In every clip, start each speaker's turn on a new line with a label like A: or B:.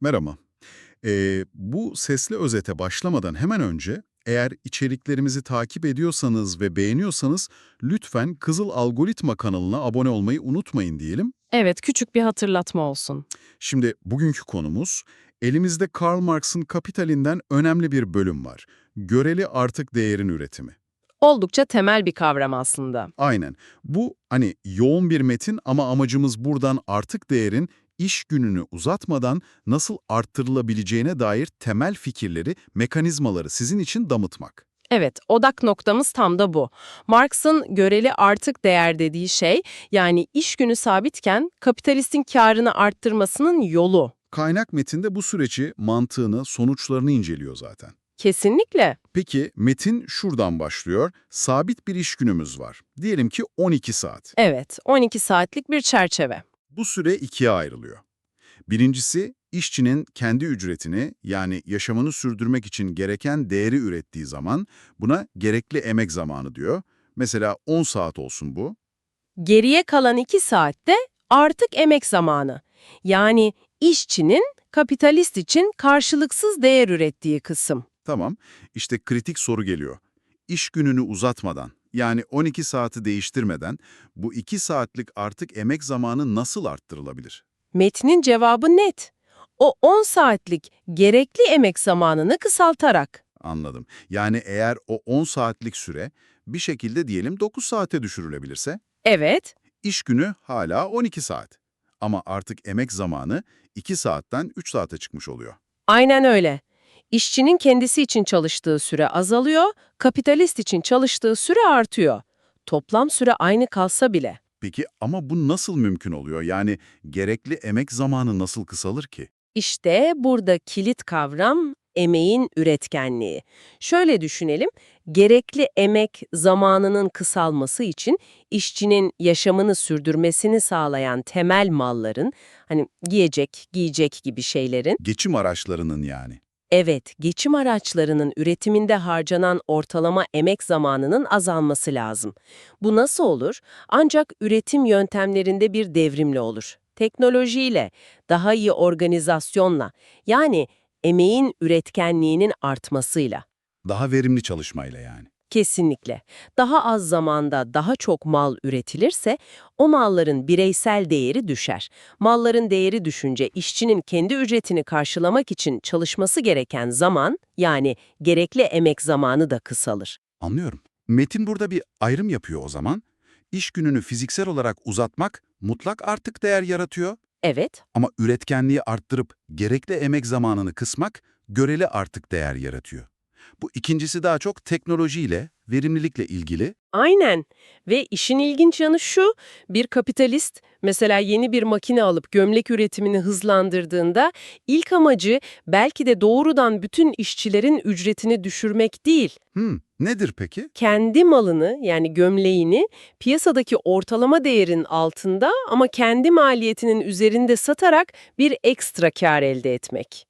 A: Merhaba. Ee, bu sesli özete başlamadan hemen önce eğer içeriklerimizi takip ediyorsanız ve beğeniyorsanız lütfen Kızıl Algoritma kanalına abone olmayı unutmayın diyelim.
B: Evet, küçük bir hatırlatma olsun.
A: Şimdi bugünkü konumuz elimizde Karl Marx'ın Kapital'inden önemli bir bölüm var. Göreli artık değerin üretimi.
B: Oldukça temel bir kavram aslında.
A: Aynen. Bu hani yoğun bir metin ama amacımız buradan artık değerin iş gününü uzatmadan nasıl arttırılabileceğine dair temel fikirleri, mekanizmaları sizin için damıtmak.
B: Evet, odak noktamız tam da bu. Marx'ın göreli artık değer dediği şey, yani iş günü sabitken kapitalistin karını arttırmasının yolu.
A: Kaynak metinde bu süreci, mantığını, sonuçlarını inceliyor zaten.
B: Kesinlikle.
A: Peki metin şuradan başlıyor. Sabit bir iş günümüz var. Diyelim ki 12 saat.
B: Evet, 12 saatlik bir çerçeve.
A: Bu süre ikiye ayrılıyor. Birincisi, işçinin kendi ücretini yani yaşamını sürdürmek için gereken değeri ürettiği zaman buna gerekli emek zamanı diyor. Mesela 10 saat olsun bu.
B: Geriye kalan 2 saatte artık emek zamanı. Yani işçinin kapitalist için karşılıksız değer ürettiği kısım.
A: Tamam, işte kritik soru geliyor. İş gününü uzatmadan, yani 12 saati değiştirmeden bu 2 saatlik artık emek zamanı nasıl arttırılabilir?
B: Metnin cevabı net. O 10 saatlik gerekli emek zamanını kısaltarak.
A: Anladım. Yani eğer o 10 saatlik süre bir şekilde diyelim 9 saate düşürülebilirse,
B: Evet,
A: iş günü hala 12 saat. Ama artık emek zamanı 2 saatten 3 saate çıkmış oluyor.
B: aynen öyle. İşçinin kendisi için çalıştığı süre azalıyor, kapitalist için çalıştığı süre artıyor. Toplam süre aynı kalsa bile.
A: Peki ama bu nasıl mümkün oluyor? Yani gerekli emek zamanı nasıl kısalır ki?
B: İşte burada kilit kavram emeğin üretkenliği. Şöyle düşünelim, gerekli emek zamanının kısalması için işçinin yaşamını sürdürmesini sağlayan temel malların, hani giyecek, giyecek gibi şeylerin,
A: Geçim araçlarının yani.
B: Evet geçim araçlarının üretiminde harcanan ortalama emek zamanının azalması lazım. Bu nasıl olur? Ancak üretim yöntemlerinde bir devrimle olur. Teknolojiyle, daha iyi organizasyonla, yani emeğin üretkenliğinin artmasıyla.
A: Daha verimli çalışmayla yani.
B: Kesinlikle. Daha az zamanda daha çok mal üretilirse o malların bireysel değeri düşer. Malların değeri düşünce işçinin kendi ücretini karşılamak için çalışması gereken zaman yani gerekli emek zamanı da kısalır.
A: Anlıyorum. Metin burada bir ayrım yapıyor o zaman. İş gününü fiziksel olarak uzatmak mutlak artık değer yaratıyor
B: Evet,
A: ama üretkenliği arttırıp gerekli emek zamanını kısmak göreli artık değer yaratıyor. Bu ikincisi daha çok teknolojiyle, verimlilikle ilgili.
B: aynen. Ve işin ilginç yanı şu, bir kapitalist mesela yeni bir makine alıp gömlek üretimini hızlandırdığında ilk amacı belki de doğrudan bütün işçilerin ücretini düşürmek değil.
A: Hmm, nedir peki?
B: kendi malını yani gömleğini piyasadaki ortalama değerin altında ama kendi maliyetinin üzerinde satarak bir ekstra kar elde etmek.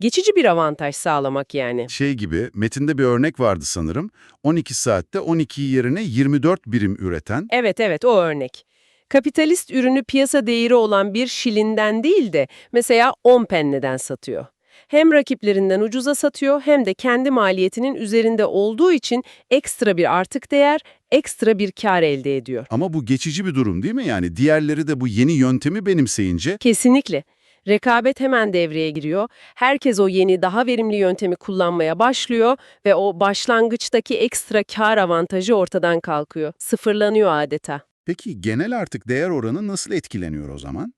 B: Geçici bir avantaj sağlamak yani.
A: Şey gibi, metinde bir örnek vardı sanırım. 12 saatte 12 yerine 24 birim üreten,
B: Evet evet o örnek. Kapitalist ürünü piyasa değeri olan bir şilinden değil de mesela 10 penneden satıyor. Hem rakiplerinden ucuza satıyor hem de kendi maliyetinin üzerinde olduğu için ekstra bir artık değer, ekstra bir kar elde ediyor.
A: Ama bu geçici bir durum değil mi? Yani diğerleri de bu yeni yöntemi benimseyince
B: Kesinlikle. Rekabet hemen devreye giriyor. Herkes o yeni, daha verimli yöntemi kullanmaya başlıyor ve o başlangıçtaki ekstra kar avantajı ortadan kalkıyor. Sıfırlanıyor adeta.
A: peki genel artık değer oranı nasıl etkileniyor o zaman?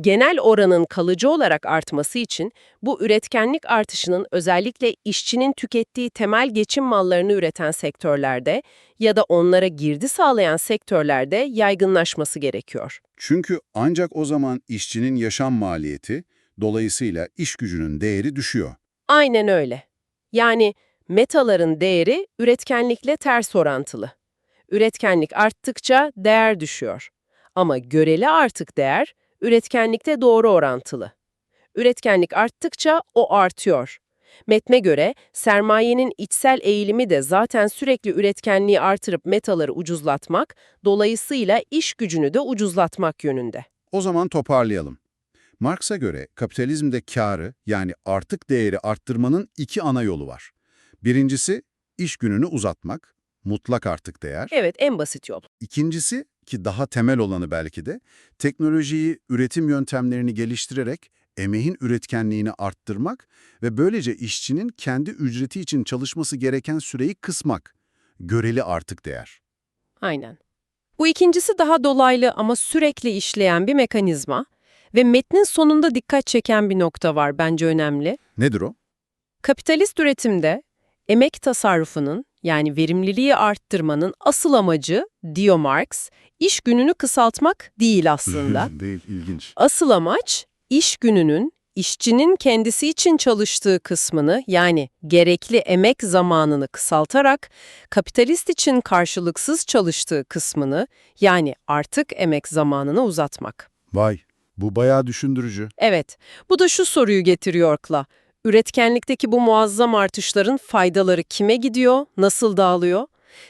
B: Genel oranın kalıcı olarak artması için bu üretkenlik artışının özellikle işçinin tükettiği temel geçim mallarını üreten sektörlerde ya da onlara girdi sağlayan sektörlerde yaygınlaşması gerekiyor.
A: Çünkü ancak o zaman işçinin yaşam maliyeti, dolayısıyla iş gücünün değeri düşüyor.
B: Aynen öyle. Yani metaların değeri üretkenlikle ters orantılı. Üretkenlik arttıkça değer düşüyor. Ama göreli artık değer üretkenlikte doğru orantılı. Üretkenlik arttıkça o artıyor. Metne göre sermayenin içsel eğilimi de zaten sürekli üretkenliği artırıp metaları ucuzlatmak, dolayısıyla iş gücünü de ucuzlatmak yönünde.
A: O zaman toparlayalım. Marx'a göre kapitalizmde karı yani artık değeri arttırmanın iki ana yolu var. Birincisi iş gününü uzatmak, mutlak artık değer.
B: Evet, en basit yol.
A: İkincisi ki daha temel olanı belki de teknolojiyi, üretim yöntemlerini geliştirerek emeğin üretkenliğini arttırmak ve böylece işçinin kendi ücreti için çalışması gereken süreyi kısmak. Göreli artık değer.
B: Aynen. Bu ikincisi daha dolaylı ama sürekli işleyen bir mekanizma ve metnin sonunda dikkat çeken bir nokta var bence önemli.
A: Nedir o?
B: Kapitalist üretimde emek tasarrufunun yani verimliliği arttırmanın asıl amacı, diyor Marx, iş gününü kısaltmak değil aslında.
A: Değil, ilginç.
B: Asıl amaç iş gününün işçinin kendisi için çalıştığı kısmını yani gerekli emek zamanını kısaltarak kapitalist için karşılıksız çalıştığı kısmını yani artık emek zamanını uzatmak.
A: Vay, bu bayağı düşündürücü.
B: Evet, bu da şu soruyu getiriyor akla. Üretkenlikteki bu muazzam artışların faydaları kime gidiyor, nasıl dağılıyor?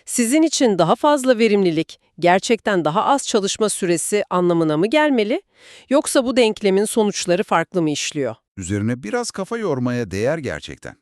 B: Sizin için daha fazla verimlilik, gerçekten daha az çalışma süresi anlamına mı gelmeli? Yoksa bu denklemin sonuçları farklı mı işliyor?
A: Üzerine biraz kafa yormaya değer gerçekten.